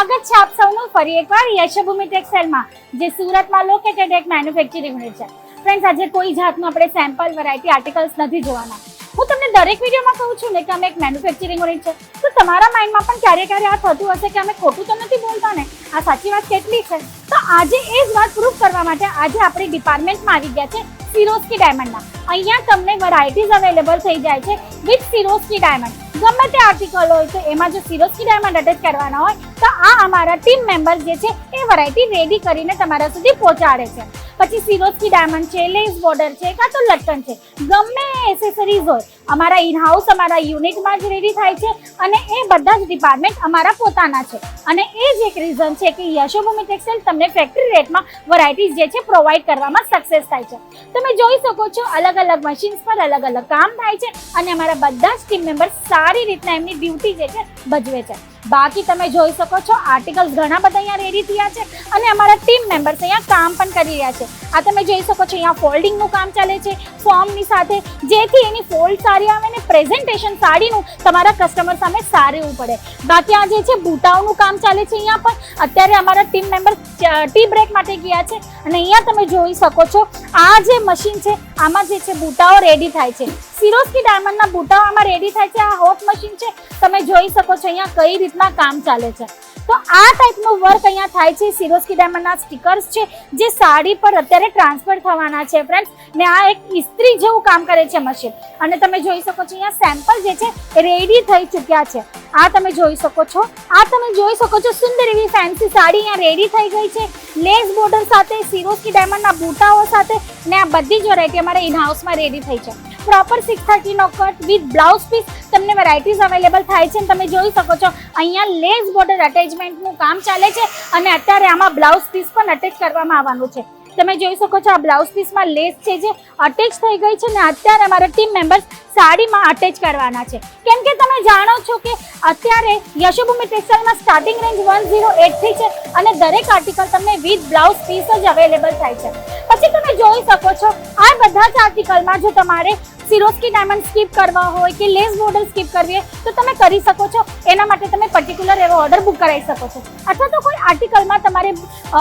સ્વાગત છે આપ સૌનું ફરી એકવાર યશભૂમિ ટેક્સટાઇલમાં, જે સુરતમાં લોકેટેડ એક મેન્યુફેક્ચરિંગ યુનિટ છે. ફ્રેન્ડ્સ આજે કોઈ જાતનું આપણે સેમ્પલ વેરાયટી આર્ટિકલ્સ નથી જોવાના. હું તમને દરેક વિડીયોમાં કહું છું ને કે અમે એક મેન્યુફેક્ચરિંગ યુનિટ છે. તો તમારા માઇન્ડમાં પણ ક્યારે ક્યારે આ થતું હશે કે અમે ખોટું તો નથી બોલતા ને? આ સાચી વાત કેટલી છે? તો આજે એ જ વાત પ્રૂફ કરવા માટે આજે આપણી ડિપાર્ટમેન્ટમાં આવી ગયા છે. સિરોસ્કી ડાયમંડના અહીંયા તમને વરાયટીઝ અવેલેબલ થઈ જાય છે વિથ સિરોસ્કી ડાયમંડ ગમે તે આર્ટિકલ હોય તો એમાં જો સિરોસ્કી ડાયમંડ અટેચ કરવાના હોય, તો આ અમારા ટીમ મેમ્બર્સ જે છે એ વેરાયટી રેડી કરીને તમારા સુધી પહોંચાડે છે. પછી સિરોસ્કી ડાયમંડ છે લેસ બોર્ડર છે, કાં તો લટકન છે. ગમે એસેસરીઝ હોય, અમારા ઇનહાઉસ અમારા યુનિટમાં જ રેડી થાય છે અને એ બધા જ ડિપાર્ટમેન્ટ અમારા પોતાના છે. અને એ જ એક રીઝન છે કે યશોભૂમિ ટેક્સટાઇલ તમને ફેક્ટરી રેટમાં વરાયટીઝ જે છે પ્રોવાઈડ કરવામાં સક્સેસ થાય છે. તમે જોઈ શકો છો અલગ અલગ મશીન્સ પર અલગ અલગ કામ થાય છે અને અમારા બધા જ ટીમ મેમ્બર્સ સારી રીતના એમની ડ્યુટી જે છે, ભજવે છે. બાકી તમે જોઈ શકો છો, આર્ટિકલ્સ ઘણા બધા અહીંયા રેડી થયા છે અને અમારા ટીમ મેમ્બર્સ અહીંયા કામ પણ કરી રહ્યા છે. આ તમે જોઈ શકો છો, અહીંયા ફોલ્ડિંગનું કામ ચાલે છે ફોર્મની સાથે. જેથી એની ફોલ્ડ સારી આવે ને પ્રેઝન્ટેશન સાડીનું તમારા કસ્ટમર સામે સારું પડે. બાકી આ જે છે, બુટાઓનું કામ ચાલે છે અહીંયા પણ. અત્યારે અમારા ટીમ મેમ્બર ટી બ્રેક માટે ગયા છે. અને અહીંયા તમે જોઈ શકો છો, આ જે મશીન છે, આમાં જે છે, બુટાઓ રેડી થાય છે. સિરોસ્કી ડાયમંડના બુટાઓ આમાં રેડી થાય છે. આ હોટ મશીન છે. તમે જોઈ શકો છો અહીંયા કઈ રીતના કામ ચાલે છે. તો આ ટાઈપનું વર્ક અહીંયા થાય છે. સિરોસ્કી ડાયમંડના સ્ટીકર્સ છે, જે સાડી પર અત્યારે ટ્રાન્સફર થવાના છે ફ્રેન્ડ્સ ને આ એક ઇસ્ત્રી જેવું કામ કરે છે મશીન અને તમે જોઈ શકો છો અહીંયા સેમ્પલ જે છે રેડી થઈ ચૂક્યા છે. આ તમે જોઈ શકો છો. આ તમે જોઈ શકો છો સુંદર એવી ફેન્સી સાડી અહીંયા રેડી થઈ ગઈ છે. લેસ બોર્ડર સાથે, સિરોસ્કી ડાયમંડના બૂટાઓ સાથે ને આ બધી જ વેરાયટી અમારે ઇન હાઉસમાં રેડી થઈ છે. પ્રોપર સિક્સ થર્ટીનો કટ વિથ બ્લાઉઝ પીસ તમને વેરાયટીઝ અવેલેબલ થાય છે અને તમે જોઈ શકો છો. અહીંયા લેસ બોર્ડર અટેચમેન્ટનું કામ ચાલે છે અને અત્યારે આમાં બ્લાઉઝ પીસ પણ અટેચ કરવામાં આવવાનું છે. તમે જોઈ શકો છો આ બ્લાઉઝ પીસમાં લેસ છે જે અટેચ થઈ ગઈ છે ને અત્યારે અમારા ટીમ મેમ્બર્સ સાડીમાં અટેચ કરવાના છે. કેમ કે તમે જાણો છો કે અત્યારે યશોભૂમિ ટેક્સટાઇલમાં સ્ટાર્ટિંગ રેન્જ વન ઝીરો એટથી છે અને દરેક આર્ટિકલ તમને વિથ બ્લાઉઝ પીસ જ અવેલેબલ થાય છે. પછી તમે જોઈ શકો છો આ બધા જ આર્ટિકલમાં જો તમારે સિરોસ્કી ડાયમંડ સ્કીપ કરવા હોય કે લેસ મોડલ સ્કીપ કરવી હોય, તો તમે કરી શકો છો. એના માટે તમે પર્ટિક્યુલર એવો ઓર્ડર બુક કરાવી શકો છો. અથવા તો કોઈ આર્ટિકલમાં તમારે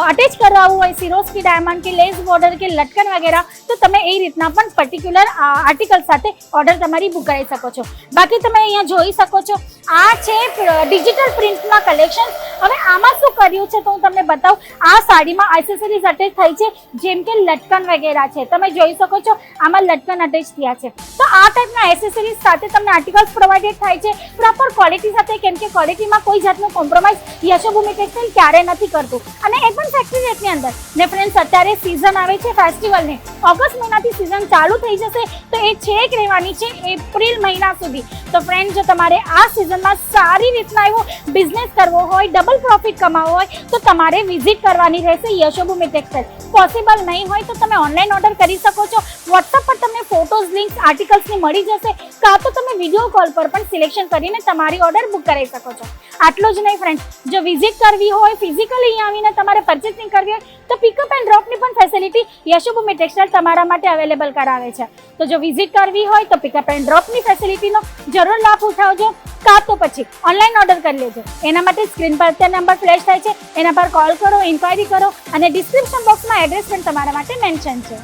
અટેચ કરાવવું હોય સિરોસ્કી ડાયમંડ કે લેસ બોર્ડર કે લટકન વગેરે, તો તમે એ રીતના પણ પર્ટિક્યુલર આર્ટિકલ સાથે ઓર્ડર તમારી બુક કરાવી શકો છો. બાકી તમે અહીંયા જોઈ શકો છો, આ છે ડિજિટલ પ્રિન્ટમાં કલેક્શન હવે આમાં શું કર્યું છે તો હું તમને બતાવું. આ સાડીમાં એસેસરીઝ અટેચ થઈ છે, જેમ કે લટકન વગેરે છે. તમે જોઈ શકો છો? આમાં લટકન અટેચ થયા છે. તો આ ટાઈપના એસેસરીઝ સાથે તમને આર્ટિકલ્સ પ્રોવાઇડેડ થાય છે. પ્રોપર ક્વોલિટી સાથે, કેમ કે ક્વોલિટીમાં કોઈ જાતનું કોમ્પ્રોમાઇઝ યશોભૂમિ ટેક્સટાઇલ ક્યારે નથી કરતું. અને એ પણ ફેક્ટરી રેટની અંદર. ને ફ્રેન્ડ્સ અત્યારે સિઝન આવે છે ફેસ્ટિવલની ઓગસ્ટ મહિનાથી સિઝન ચાલુ થઈ જશે. તો એ છેક રહેવાની છે એપ્રિલ મહિના સુધી. તો ફ્રેન્ડ જો તમારે આ સિઝનમાં સારી રીતના એવો બિઝનેસ કરવો હોય ડબલ પ્રોફિટ કમાવવો હોય, તો તમારે વિઝિટ કરવાની રહેશે યશોભૂમિ ટેક્સટાઇલ પોસિબલ નહીં હોય તો તમે ઓનલાઈન ઓર્ડર કરી શકો છો. વોટ્સઅપ પર તમને ફોટોઝ લિંક્સ આર્ટિકલ્સની મળી જશે. કાં તો તમે વીડિયો કોલ પર પણ સિલેક્શન કરીને તમારી ઓર્ડર બુક કરાવી શકો છો. આટલું જ નહીં ફ્રેન્ડ જો વિઝિટ કરવી હોય ફિઝિકલી અહીંયા આવીને તમારે પરચેસિંગ કરવી હોય, તો પિકઅપ એન્ડ ડ્રોપની પણ ફેસિલિટી યશુભૂમિ ટેક્સટાઇલ તમારા માટે અવેલેબલ કરાવે છે. તો જો વિઝિટ કરવી હોય, તો પિકઅપ એન્ડ ડ્રોપની ફેસિલિટીનો જરૂર લાભ ઉઠાવજો. કાં તો પછી ઓનલાઈન ઓર્ડર કરી લેજો. એના માટે સ્ક્રીન પર અત્યારે નંબર ફ્લેશ થાય છે. એના પર કોલ કરો ઇન્ક્વાયરી કરો અને ડિસ્ક્રિપ્શન બોક્સમાં એડ્રેસ પણ તમારા માટે મેન્શન છે.